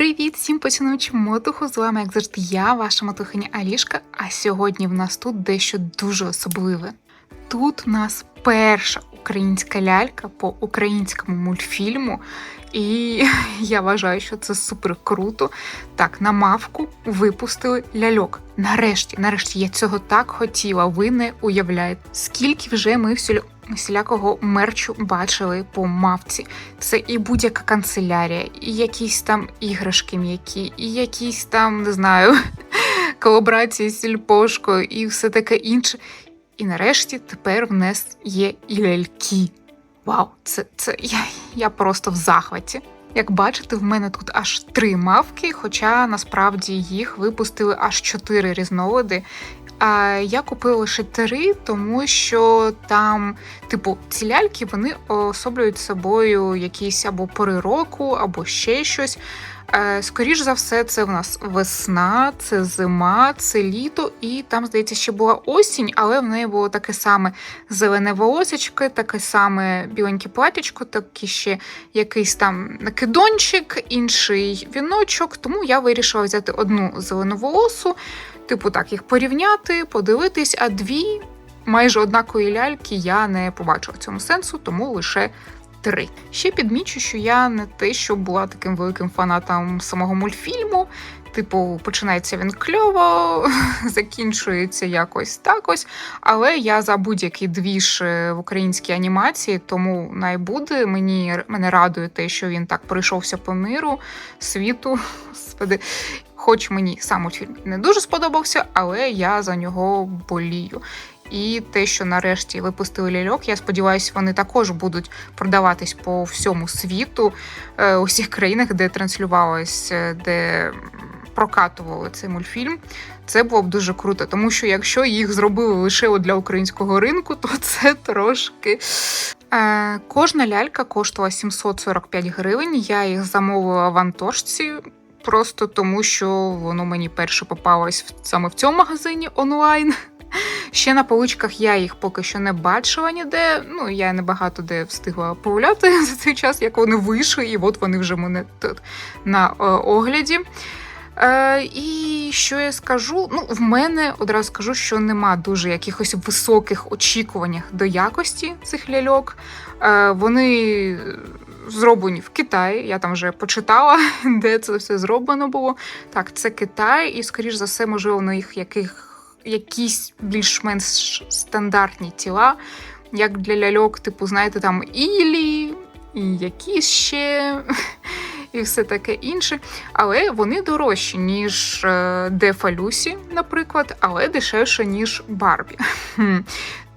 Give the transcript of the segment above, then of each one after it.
Привіт всім поціновичам мотуху! З вами, як завжди, я, ваша мотухиня Алішка. А сьогодні в нас тут дещо дуже особливе. Тут у нас перша українська лялька по українському мультфільму, і я вважаю, що це супер круто. Так, на мавку випустили ляльок. Нарешті, нарешті, я цього так хотіла. Ви не уявляєте, скільки вже ми всю всілякого мерчу бачили по мавці. Це і будь-яка канцелярія, і якісь там іграшки м'які, і якісь там, не знаю, колаборації з сільпошкою і все таке інше. І нарешті тепер в нас є і ляльки. Вау, це, це я, я просто в захваті. Як бачите, в мене тут аж три мавки, хоча насправді їх випустили аж чотири різновиди. Я купила лише три, тому що там, типу, ці ляльки вони особлюють собою якісь або пори року, або ще щось. Е, Скоріш за все, це в нас весна, це зима, це літо, і там, здається, ще була осінь, але в неї було таке саме зелене волосечко, таке саме біленьке платічко, такий ще якийсь там накидончик, інший віночок. Тому я вирішила взяти одну зелену волосу, типу так, їх порівняти, подивитись, а дві майже однакові ляльки я не побачила цьому сенсу, тому лише три. Ще підмічу, що я не те, що була таким великим фанатом самого мультфільму. Типу, починається він кльово, закінчується якось так ось. Але я за будь-який двіж е, в українській анімації, тому найбуде. Мені мене радує те, що він так пройшовся по миру, світу. Господи. Хоч мені сам мультфільм не дуже сподобався, але я за нього болію. І те, що нарешті випустили ляльок, я сподіваюся, вони також будуть продаватись по всьому світу, е, у всіх країнах, де транслювалось, е, де прокатували цей мультфільм. Це було б дуже круто, тому що якщо їх зробили лише для українського ринку, то це трошки. Е, Кожна лялька коштувала 745 гривень. Я їх замовила в Антошці. Просто тому, що воно мені перше попалось саме в цьому магазині онлайн. Ще на поличках я їх поки що не бачила ніде. Ну, я не багато де встигла погуляти за цей час, як вони вийшли, і от вони вже мене тут на е, огляді. Е, І що я скажу? Ну, в мене одразу скажу, що нема дуже якихось високих очікувань до якості цих ляльок. Е, Вони зроблені в Китаї. Я там вже почитала, де це все зроблено було. Так, це Китай, і, скоріш за все, можливо, у них яких якісь більш-менш стандартні тіла, як для ляльок, типу, знаєте, там Ілі, і якісь ще. І все таке інше. Але вони дорожчі, ніж е, Дефа Люсі, наприклад, але дешевше, ніж Барбі.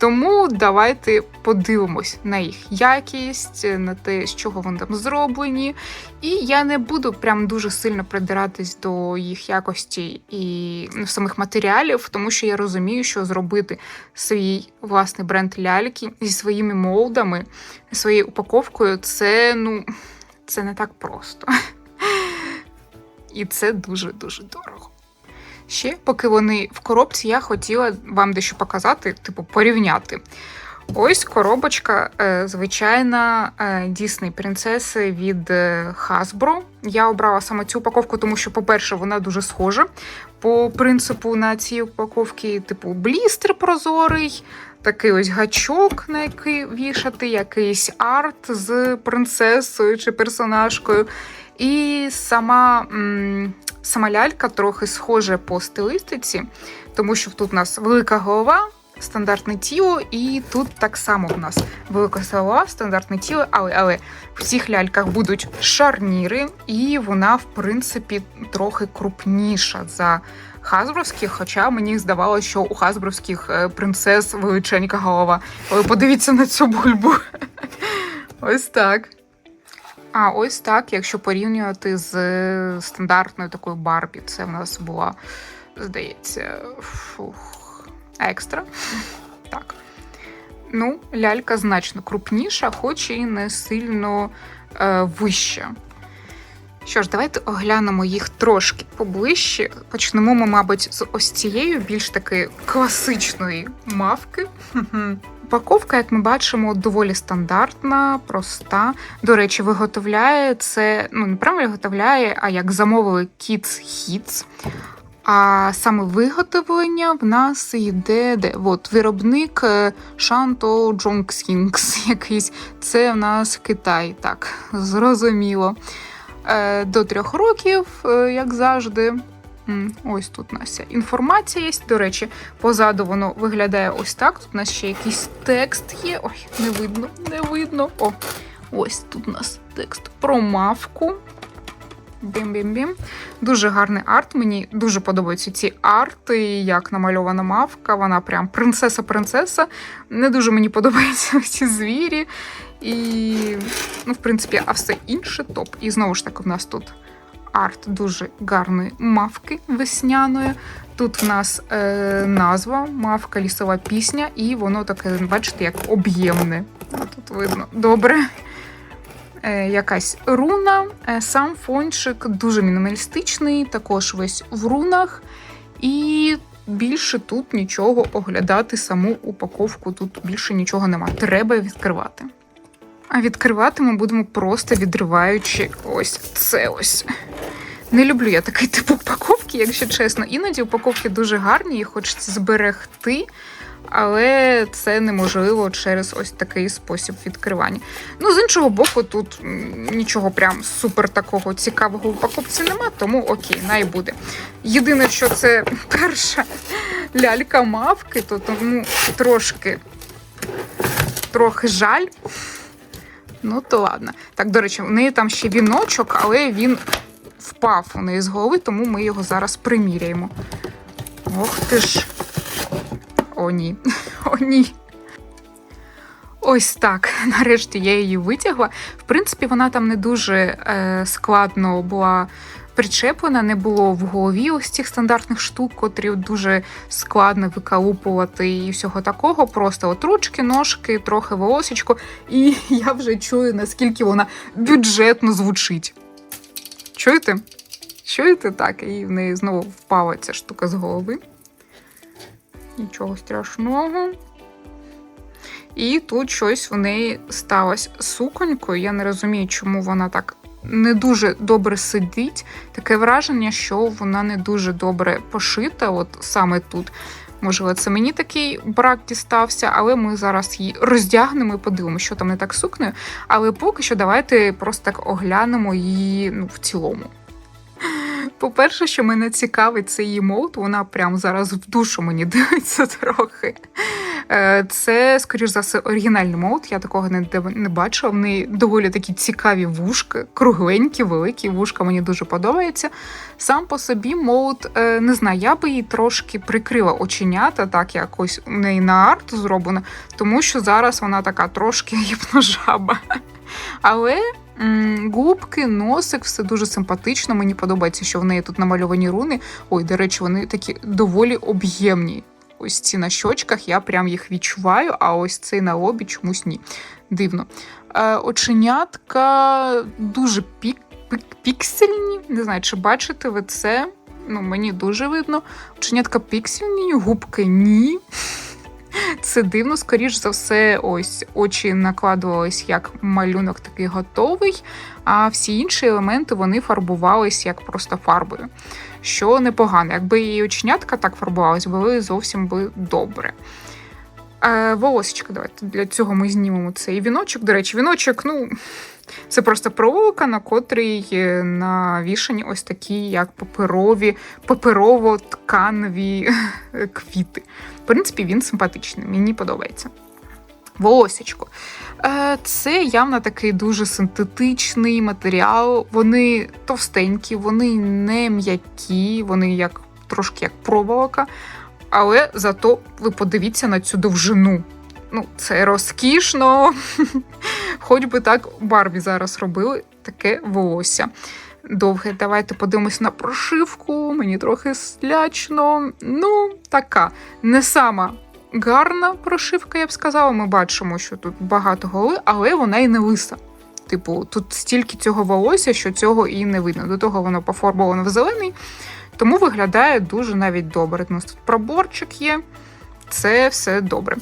Тому давайте подивимось на їх якість, на те, з чого вони там зроблені. І я не буду прям дуже сильно придиратись до їх якості і ну, самих матеріалів, тому що я розумію, що зробити свій власний бренд ляльки зі своїми молдами, своєю упаковкою, це ну, це не так просто. І це дуже-дуже дорого. Ще, поки вони в коробці, я хотіла вам дещо показати, типу, порівняти. Ось коробочка, е, звичайна Дійсний принцеси від е, Hasbro. Я обрала саме цю упаковку, тому що, по-перше, вона дуже схожа. По принципу на цій упаковці, типу, блістер прозорий, такий ось гачок, на який вішати, якийсь арт з принцесою чи персонажкою. І сама сама лялька трохи схожа по стилистиці, тому що тут у нас велика голова, стандартне тіло, і тут так само у нас велика голова, стандартне тіло, але але в цих ляльках будуть шарніри, і вона, в принципі, трохи крупніша за хазбровських, хоча мені здавалося, що у хазбровських е, принцес величенька голова. Але подивіться на цю бульбу. Ось так. А ось так, якщо порівнювати з стандартною такою Барбі, це в нас була, здається, фух, екстра. Так. Ну, лялька значно крупніша, хоч і не сильно е, вища. Що ж, давайте оглянемо їх трошки поближче. Почнемо ми, мабуть, з ось цієї більш таки класичної мавки. Упаковка, як ми бачимо, доволі стандартна, проста. До речі, виготовляє це, ну не прямо виготовляє, а як замовили Kids Hits. А саме виготовлення в нас йде де? От, виробник е, Shanto Jongsings якийсь. Це в нас Китай, так, зрозуміло. Е, До трьох років, е, як завжди. Ось тут у нас інформація є. До речі, позаду воно виглядає ось так. Тут у нас ще якийсь текст є. Ой, не видно, не видно. О, ось тут у нас текст про мавку. Бім-бім-бім. Дуже гарний арт. Мені дуже подобаються ці арти, як намальована мавка. Вона прям принцеса-принцеса. Не дуже мені подобаються ці звірі. І, ну, в принципі, а все інше топ. І знову ж таки, в нас тут арт дуже гарної мавки весняної. Тут в нас е, назва мавка лісова пісня, і воно таке, бачите, як об'ємне. Тут видно добре. Е, якась руна. Е, Сам фончик дуже мінімалістичний, також весь в рунах. І більше тут нічого оглядати саму упаковку. Тут більше нічого нема. Треба відкривати. А відкривати ми будемо просто відриваючи ось це ось. Не люблю я такий тип упаковки, якщо чесно. Іноді упаковки дуже гарні, їх хочеться зберегти, але це неможливо через ось такий спосіб відкривання. Ну, з іншого боку, тут нічого прям супер такого цікавого в упаковці нема, тому окей, най буде. Єдине, що це перша лялька мавки, то тому трошки трохи жаль. Ну, то ладно. Так, до речі, у неї там ще віночок, але він впав у неї з голови, тому ми його зараз приміряємо. Ох ти ж. О, ні. О, ні. Ось так. Нарешті я її витягла. В принципі, вона там не дуже е, складно була причеплена, не було в голові ось цих стандартних штук, котрі дуже складно викалупувати і всього такого. Просто от ручки, ножки, трохи волосечко, і я вже чую, наскільки вона бюджетно звучить. Чуєте? Чуєте так? І в неї знову впала ця штука з голови. Нічого страшного. І тут щось в неї сталося суконькою. Я не розумію, чому вона так не дуже добре сидить. Таке враження, що вона не дуже добре пошита, от саме тут. Можливо, це мені такий брак дістався, але ми зараз її роздягнемо і подивимося, що там не так сукнею. Але поки що давайте просто так оглянемо її ну, в цілому. По-перше, що мене цікавить, це її молд, вона прямо зараз в душу мені дивиться трохи. Е, Це, скоріш за все, оригінальний молд, я такого не, не бачила. В неї доволі такі цікаві вушки, кругленькі, великі вушка, мені дуже подобається. Сам по собі молд, е, не знаю, я би їй трошки прикрила оченята, так якось у неї на арт зроблено, тому що зараз вона така трошки гіпножаба. Але губки, носик, все дуже симпатично. Мені подобається, що в неї тут намальовані руни. Ой, до речі, вони такі доволі об'ємні. Ось ці на щочках, я прям їх відчуваю, а ось цей на лобі чомусь ні. Дивно. Е, оченятка дуже пік, пік, піксельні. Не знаю, чи бачите ви це. Ну, мені дуже видно. Оченятка піксельні, губки ні. Це дивно, скоріш за все, ось очі накладувались як малюнок такий готовий, а всі інші елементи вони фарбувались як просто фарбою. Що непогано, якби її оченятка так фарбувалась, були зовсім би добре. Е, волосечко, давайте для цього ми знімемо цей віночок. До речі, віночок, ну, це просто проволока, на котрій навішані ось такі, як паперові, паперово-тканові квіти. В принципі, він симпатичний, мені подобається. Волосечко. Е, Це явно такий дуже синтетичний матеріал. Вони товстенькі, вони не м'які, вони як трошки як проволока. Але зато ви подивіться на цю довжину. Ну, це розкішно. Хоч би так Барбі зараз робили таке волосся. Довге, давайте подивимось на прошивку. Мені трохи слячно. Ну, така не сама гарна прошивка, я б сказала. Ми бачимо, що тут багато голи, але вона і не лиса. типу, тут стільки цього волосся, що цього і не видно. До того воно пофарбовано в зелений, тому виглядає дуже навіть добре. У нас тут проборчик є, це все добре.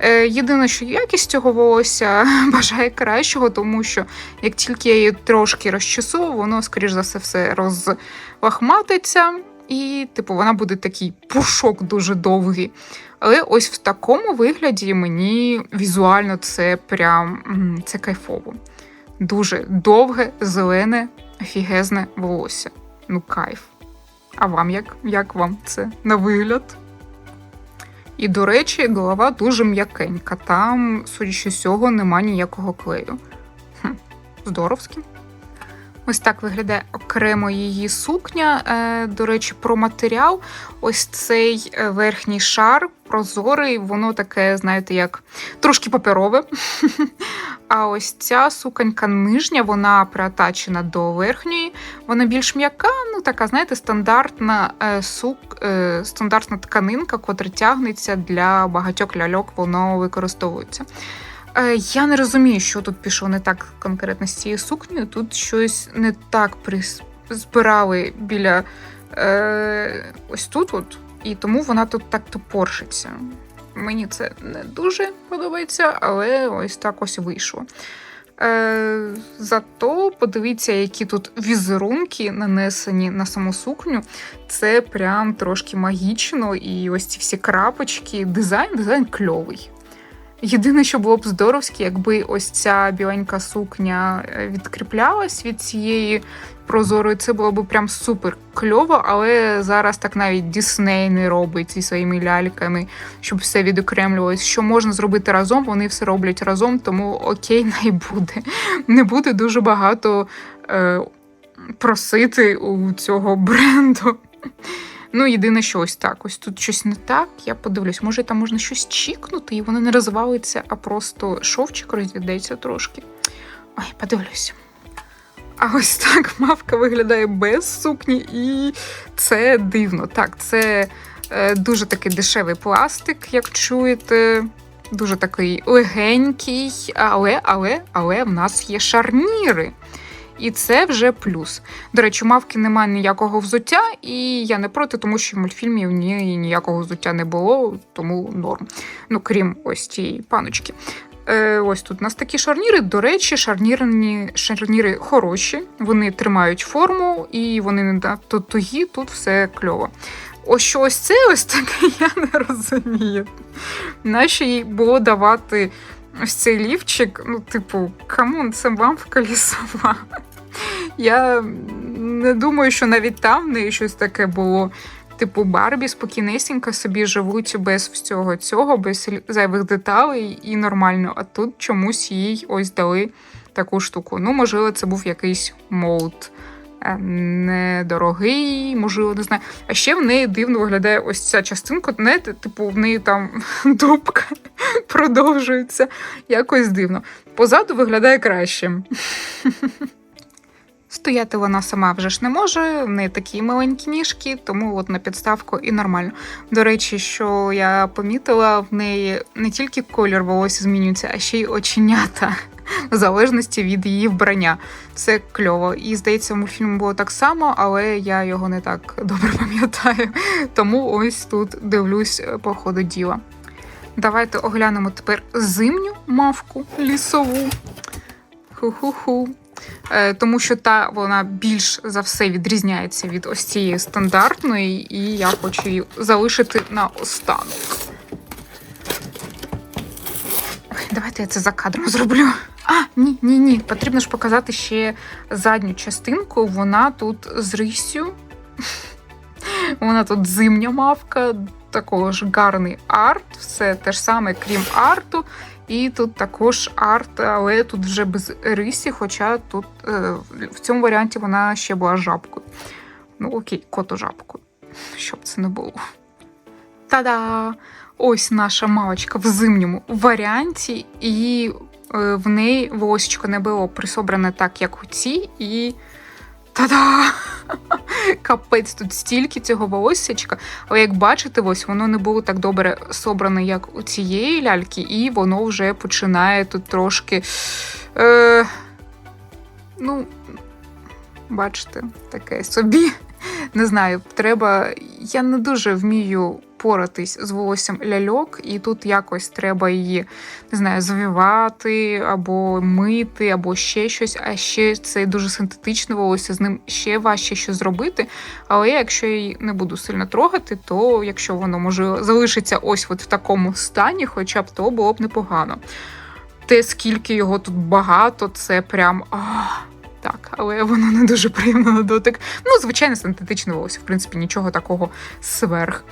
Е, Єдине, що якість цього волосся бажає кращого, тому що як тільки я її трошки розчесу, воно, скоріш за все, все розлахматиться, і, типу, вона буде такий пушок дуже довгий. Але ось в такому вигляді мені візуально це прям це кайфово. Дуже довге, зелене, офігезне волосся. Ну, кайф. А вам як? Як вам це на вигляд? І, до речі, голова дуже м'якенька. Там, судячи з цього, нема ніякого клею. Хм, Здоровськи. Ось так виглядає окремо її сукня. Е, До речі, про матеріал. Ось цей е, верхній шар прозорий, воно таке, знаєте, як трошки паперове. А ось ця суконька нижня, вона приатачена до верхньої. Вона більш м'яка, ну така, знаєте, стандартна е, сук, стандартна тканинка, котра тягнеться для багатьох ляльок, воно використовується. Е, Я не розумію, що тут пішло не так конкретно з цією сукнею. Тут щось не так прис- збирали біля е, ось тут, от, і тому вона тут так топоршиться. Мені це не дуже подобається, але ось так ось вийшло. Е, зато подивіться, які тут візерунки нанесені на саму сукню. Це прям трошки магічно, і ось ці всі крапочки. Дизайн, дизайн кльовий. Єдине, що було б здоровське, якби ось ця біленька сукня е, відкріплялась від цієї прозорої, це було б прям супер кльово, але зараз так навіть Дісней не робить зі своїми ляльками, щоб все відокремлювалось. Що можна зробити разом, вони все роблять разом, тому окей, най буде. Не буде дуже багато е, просити у цього бренду. Ну, єдине, що ось так. Ось тут щось не так. Я подивлюсь, може там можна щось чікнути, і воно не розвалиться, а просто шовчик розійдеться трошки. Ой, подивлюсь. А ось так мавка виглядає без сукні, і це дивно. Так, це е, дуже такий дешевий пластик, як чуєте. Дуже такий легенький, але, але, але в нас є шарніри. І це вже плюс. До речі, у мавки немає ніякого взуття, і я не проти, тому що в мультфільмі в ній ніякого взуття не було, тому норм. Ну, крім ось цієї паночки. Е, ось тут у нас такі шарніри. До речі, шарнірні, шарніри хороші, вони тримають форму і вони не надто тугі, тут все кльово. Ось що ось це ось таке, я не розумію. Нащо їй було давати ось цей лівчик? Ну, типу, камон, це мавка лісова. Я не думаю, що навіть там в неї щось таке було. Типу, Барбі спокійнесенько собі живуть без всього цього, без зайвих деталей і нормально. А тут чомусь їй ось дали таку штуку. Ну, можливо, це був якийсь молд е, недорогий, можливо, не знаю. А ще в неї дивно виглядає ось ця частинка. Знаєте, типу, в неї там дубка продовжується. Якось дивно. Позаду виглядає краще. Стояти вона сама вже ж не може, в неї такі маленькі ніжки, тому от на підставку і нормально. До речі, що я помітила, в неї не тільки колір волосся змінюється, а ще й оченята, в залежності від її вбрання. Це кльово. І здається, в мультфільмі було так само, але я його не так добре пам'ятаю. Тому ось тут дивлюсь е, по ходу діла. Давайте оглянемо тепер зимню мавку лісову. Ху-ху-ху. Е, Тому що та вона більш за все відрізняється від ось цієї стандартної, і я хочу її залишити на останок. Давайте я це за кадром зроблю. А, ні, ні, ні. Потрібно ж показати ще задню частинку. Вона тут з рисю. Вона тут зимня мавка, також гарний арт, все те ж саме, крім арту. І тут також арт, але тут вже без рисі, хоча тут е, в цьому варіанті вона ще була жабкою. Ну, окей, кото-жабкою, щоб це не було. Та-да! Ось наша мавочка в зимньому варіанті, і е, в неї волосечко не було присобране так, як у цій, і. Та-да! Капець, тут стільки цього волоссячка. Але як бачите, ось воно не було так добре собране, як у цієї ляльки, і воно вже починає тут трошки. Е, ну, бачите, таке собі. Не знаю, треба. Я не дуже вмію поратись з волоссям ляльок, і тут якось треба її не знаю, завівати або мити, або ще щось. А ще це дуже синтетичне волосся, з ним ще важче що зробити. Але якщо я її не буду сильно трогати, то якщо воно може залишиться ось от в такому стані, хоча б то було б непогано. Те, скільки його тут багато, це прям. Ах. Так, але воно не дуже приємно на дотик. Ну, звичайно, синтетичне волосся, в принципі, нічого такого сверх.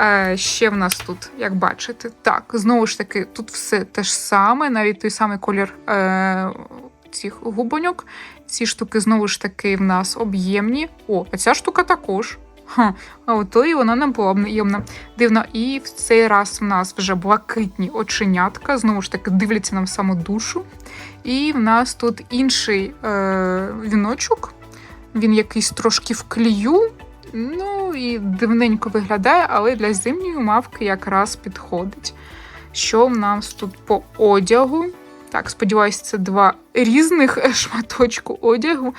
Е, ще в нас тут, як бачите, так, знову ж таки, тут все те ж саме, навіть той самий колір е, цих губоньок. Ці штуки, знову ж таки, в нас об'ємні. О, а ця штука також. Ха, а ото і вона нам була об'ємна. Дивно, і в цей раз в нас вже блакитні оченятка, знову ж таки, дивляться нам саму душу. І в нас тут інший е, віночок. Він якийсь трошки в клію. Ну і дивненько виглядає, але для зимньої мавки якраз підходить. Що в нас тут по одягу? Так, сподіваюся, це два різних шматочку одягу,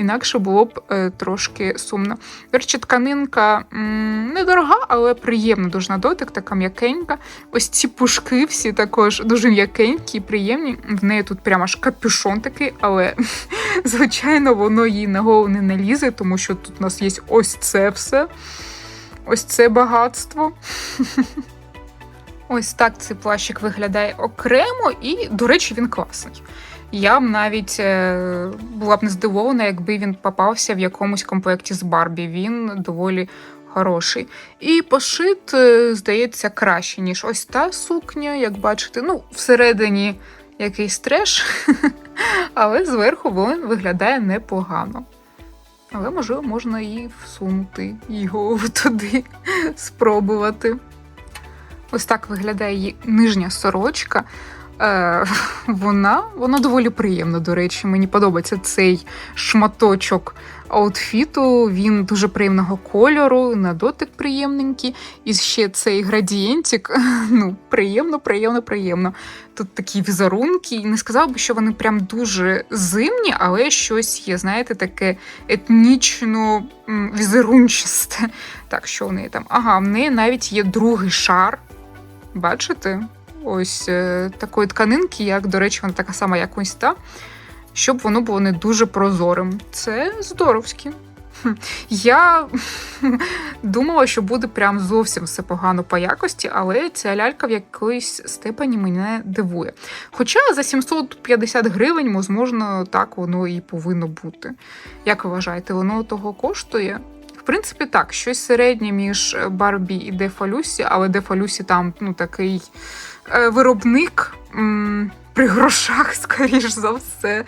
інакше було б е, трошки сумно. До речі, тканинка недорога, але приємна дуже на дотик, така м'якенька. Ось ці пушки всі також дуже м'якенькі і приємні. В неї тут прямо аж капюшон такий, але, звичайно, воно їй на голову не налізе, тому що тут у нас є ось це все. Ось це багатство. Ось так цей плащик виглядає окремо, і, до речі, він класний. Я б навіть е, була б не здивована, якби він попався в якомусь комплекті з Барбі. Він доволі хороший. І пошит, е, здається, краще, ніж ось та сукня, як бачите. Ну, всередині якийсь треш, але зверху він виглядає непогано. Але, можливо, можна і всунути його туди, спробувати. Ось так виглядає її нижня сорочка. Е, Вона вона доволі приємна, до речі. Мені подобається цей шматочок аутфіту. Він дуже приємного кольору, на дотик приємненький. І ще цей градієнтик. Ну, приємно, приємно, приємно. Тут такі візерунки. Не сказав би, що вони прям дуже зимні, але щось є, знаєте, таке етнічно візерунчасте. Так, що в неї там? Ага, в неї навіть є другий шар. Бачите? Ось е, такої тканинки, як, до речі, вона така сама, як ось та, щоб воно було не дуже прозорим. Це здоровське. Я думала, що буде прям зовсім все погано по якості, але ця лялька в якоїсь степені мене дивує. Хоча за 750 гривень, можливо, так воно і повинно бути. Як ви вважаєте, воно того коштує? В принципі, так, щось середнє між Барбі і Дефалюсі, але Дефалюсі там ну, такий виробник при грошах, скоріш за все.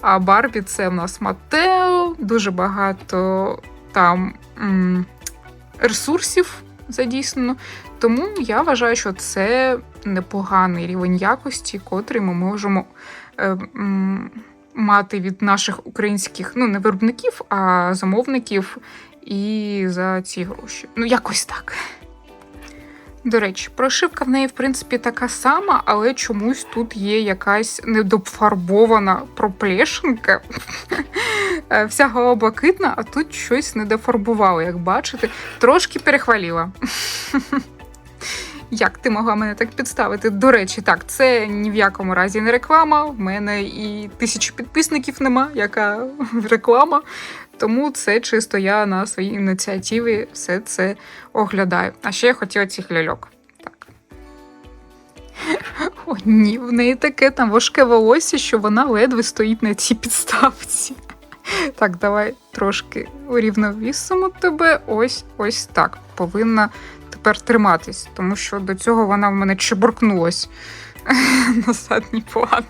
А Барбі це в нас Матео, дуже багато там ресурсів задійснено. Тому я вважаю, що це непоганий рівень якості, котрий ми можемо. Е, Мати від наших українських, ну не виробників, а замовників і за ці гроші. Ну, якось так. До речі, прошивка в неї, в принципі, така сама, але чомусь тут є якась недофарбована проплешинка. Е, вся голова блакитна, а тут щось недофарбувало, як бачите. Трошки перехваліла. Як ти могла мене так підставити? До речі, так, це ні в якому разі не реклама. В мене і тисячі підписників нема, яка реклама. Тому це чисто я на своїй ініціативі все це оглядаю. А ще я хотіла цих ляльок. Так. О, ні, в неї таке там важке волосся, що вона ледве стоїть на цій підставці. Так, давай трошки урівновісимо тебе. Ось ось так. Повинна тепер триматись, тому що до цього вона в мене чебуркнулась на задній план.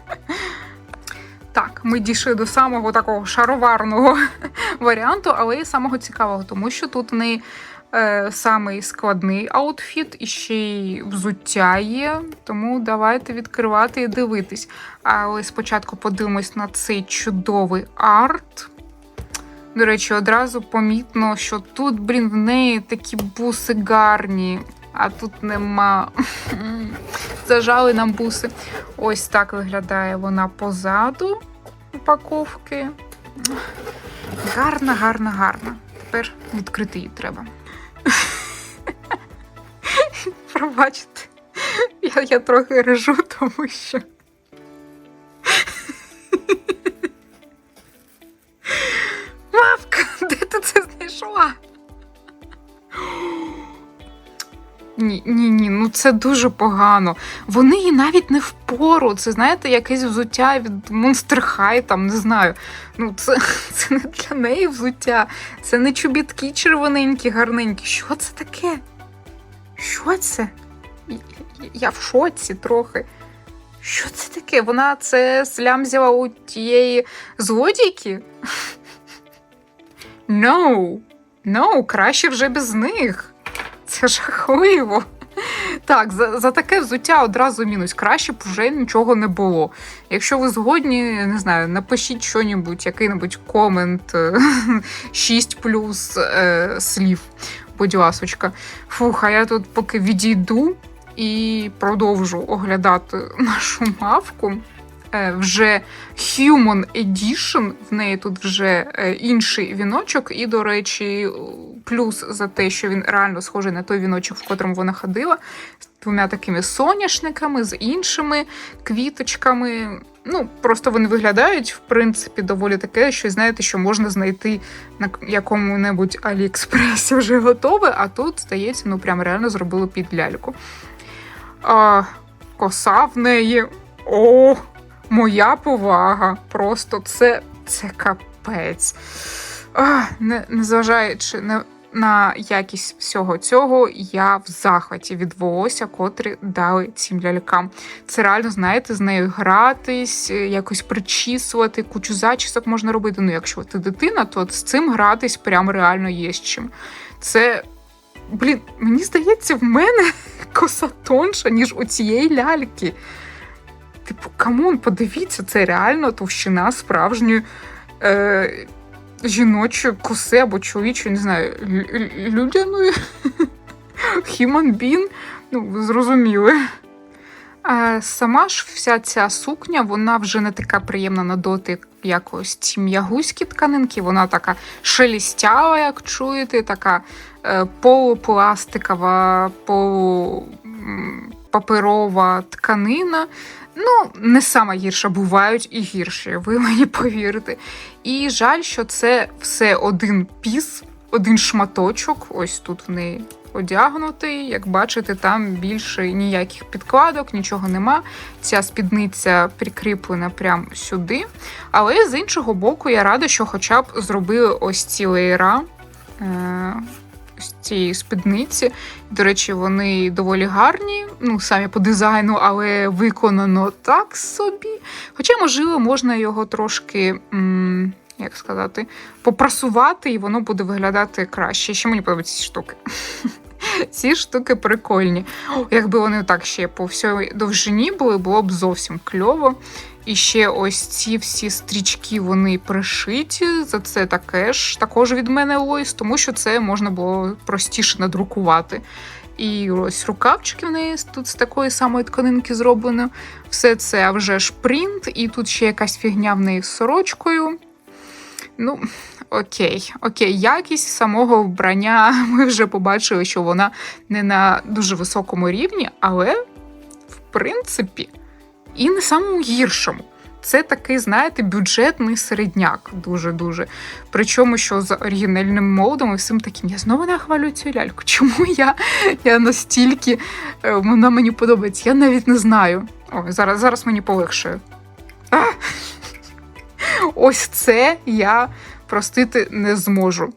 Так, ми дійшли до самого такого шароварного варіанту, але і самого цікавого, тому що тут в неї е, самий складний аутфіт і ще й взуття є. Тому давайте відкривати і дивитись. Але спочатку подивимось на цей чудовий арт. До речі, одразу помітно, що тут, блін, в неї такі буси гарні, а тут нема. Зажали нам буси. Ось так виглядає вона позаду. упаковки. Гарна, гарна, гарна. Тепер відкрити її треба. Пробачте, я, я трохи режу, тому що. Ні, ні, ні, ну це дуже погано. Вони їй навіть не впору. Це знаєте, якесь взуття від Monster High, там не знаю. Ну, це, це не для неї взуття. Це не чобітки червоненькі, гарненькі. Що це таке? Що це? Я- в шоці трохи. Що це таке? Вона це слямзіла у тієї злодійки? No, no, краще вже без них. Це жахливо. Так, за, за таке взуття одразу мінус. Краще б вже нічого не було. Якщо ви згодні, не знаю, напишіть що-небудь, який-небудь комент е, 6 плюс е, слів, будь ласочка. Фух, а я тут поки відійду і продовжу оглядати нашу мавку. Е, Вже Human Edition, в неї тут вже е, інший віночок, і, до речі, плюс за те, що він реально схожий на той віночок, в котрому вона ходила, з двома такими соняшниками, з іншими квіточками. Ну, просто вони виглядають, в принципі, доволі таке, що знаєте, що можна знайти на якому-небудь Аліекспресі вже готове, а тут, здається, ну прям реально зробили під ляльку. А, коса в неї. О, моя повага. Просто це, це капець. А, не, незважаючи на, на якість всього цього, я в захваті від волосся, котрі дали цим лялькам. Це реально, знаєте, з нею гратись, е, якось причісувати, кучу зачісок можна робити. Ну, якщо ти дитина, то з цим гратись прям реально є з чим. Це. Блін, мені здається, в мене коса тонша, ніж у цієї ляльки. Типу, камон, подивіться, це реально товщина справжньої е, жіночої коси або чоловічої, не знаю, лю- лю- людяної. Being, ну, зрозуміли. А сама ж вся ця сукня, вона вже не така приємна на дотик, як ці м'ягузькі тканинки. Вона така шелістява, як чуєте, така е, полупластикова, полупаперова тканина. Ну, не сама гірша, бувають і гірші, ви мені повірите. І жаль, що це все один піс, один шматочок. Ось тут в неї одягнутий. Як бачите, там більше ніяких підкладок, нічого нема. Ця спідниця прикріплена прямо сюди. Але з іншого боку, я рада, що хоча б зробили ось ці леєра. Цієї спідниці. До речі, вони доволі гарні, ну самі по дизайну, але виконано так собі. Хоча, можливо, можна його трошки. м, Як сказати, попрасувати, і воно буде виглядати краще. Ще мені подобаються ці штуки. Ці штуки прикольні. Якби вони так ще по всій довжині були, було б зовсім кльово. І ще ось ці всі стрічки вони пришиті. За це таке ж також від мене ось, тому що це можна було простіше надрукувати. І ось рукавчики в неї тут з такої самої тканинки зроблено. Все це вже ж принт, і тут ще якась фігня в неї з сорочкою. Ну, окей, окей, якість самого вбрання ми вже побачили, що вона не на дуже високому рівні, але в принципі і не самому гіршому. Це такий, знаєте, бюджетний середняк, дуже-дуже. Причому, що з оригінальним молодом і всім таким. Я знову нахвалю цю ляльку. Чому я, я настільки е, вона мені подобається? Я навіть не знаю. Ой, зараз, зараз мені полегшує. А! Ось це я простити не зможу.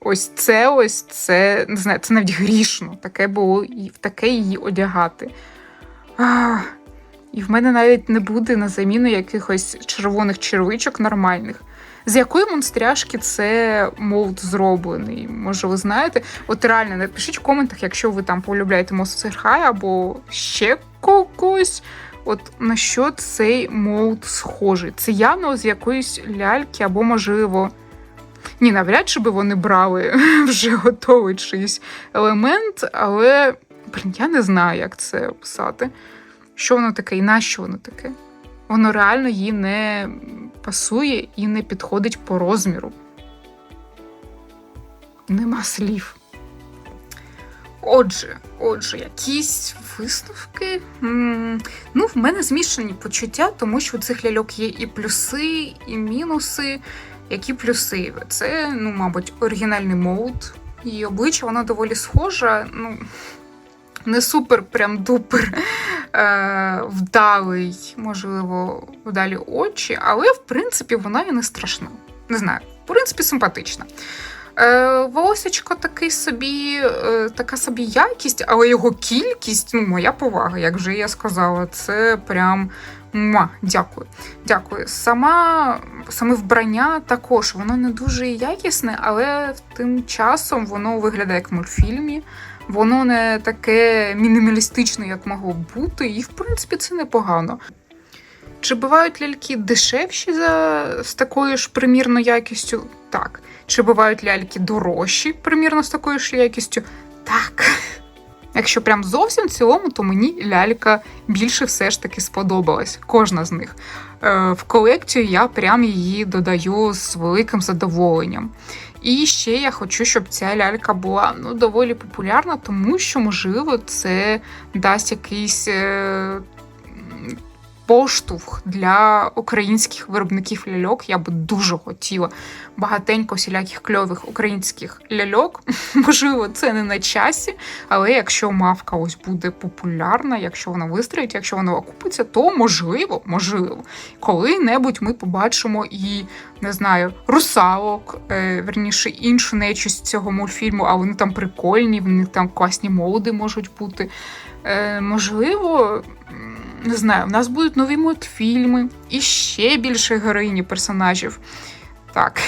Ось це, ось це, не знаю, це навіть грішно. Таке було таке її одягати. Ах. І в мене навіть не буде на заміну якихось червоних червичок нормальних. З якої монстряшки це молд зроблений? Може, ви знаєте? От реально напишіть в коментах, якщо ви там полюбляєте High або ще когось. От на що цей молд схожий? Це явно з якоїсь ляльки, або, можливо. Ні, навряд чи би вони брали вже готовий чийсь елемент, але блін, я не знаю, як це описати. Що воно таке і на що воно таке? Воно реально їй не пасує і не підходить по розміру. Нема слів. Отже, отже, якісь висновки. Ну, в мене змішані почуття, тому що у цих ляльок є і плюси, і мінуси. Які плюси? Це, ну, мабуть, оригінальний молд. Її обличчя воно доволі схоже. Ну, не супер, прям дупер вдалий, можливо, вдалі очі, але в принципі вона і не страшна. Не знаю, в принципі, симпатична. Е, волосечко такий собі, е, така собі якість, але його кількість, ну, моя повага, як вже я сказала, це прям муа, дякую. Дякую. Сама, саме вбрання також, воно не дуже якісне, але тим часом воно виглядає як в мультфільмі. Воно не таке мінімалістичне, як могло б бути, і в принципі це непогано. Чи бувають ляльки дешевші за з такою ж примірною якістю? Так. Чи бувають ляльки дорожчі, примірно з такою ж якістю? Так. Якщо прям зовсім в цілому, то мені лялька більше все ж таки сподобалась. Кожна з них. Е, в колекцію я прям її додаю з великим задоволенням. І ще я хочу, щоб ця лялька була ну, доволі популярна, тому що, можливо, це дасть якийсь. Поштовх для українських виробників ляльок я би дуже хотіла багатенько всіляких кльових українських ляльок. Можливо, це не на часі, але якщо мавка ось буде популярна, якщо вона вистрілить, якщо вона окупиться, то можливо, можливо, коли-небудь ми побачимо і не знаю, русалок, е, верніше іншу нечість цього мультфільму, а вони там прикольні, в них там класні молоди можуть бути. Е, Можливо. Не знаю, в нас будуть нові мультфільми і ще більше героїні персонажів. Так.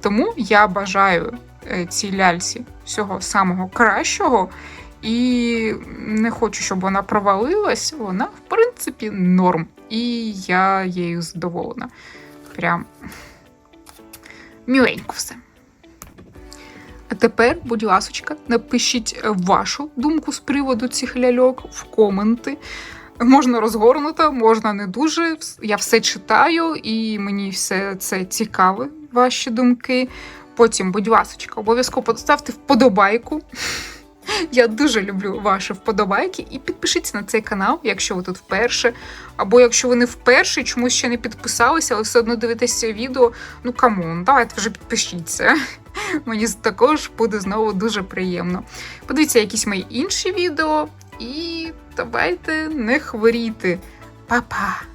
Тому я бажаю е, цій ляльці всього самого кращого. І не хочу, щоб вона провалилась. Вона, в принципі, норм. І я її задоволена. Прям міленько все. А тепер, будь ласочка, напишіть е, вашу думку з приводу цих ляльок в коменти. Можна розгорнуто, можна не дуже. Я все читаю, і мені все це цікаве, ваші думки. Потім, будь ласочка, обов'язково поставте вподобайку. Я дуже люблю ваші вподобайки. І підпишіться на цей канал, якщо ви тут вперше. Або якщо ви не вперше, чомусь ще не підписалися, але все одно дивитеся відео. Ну камон, давайте вже підпишіться. Мені також буде знову дуже приємно. Подивіться якісь мої інші відео, і давайте не хворіти. Па-па!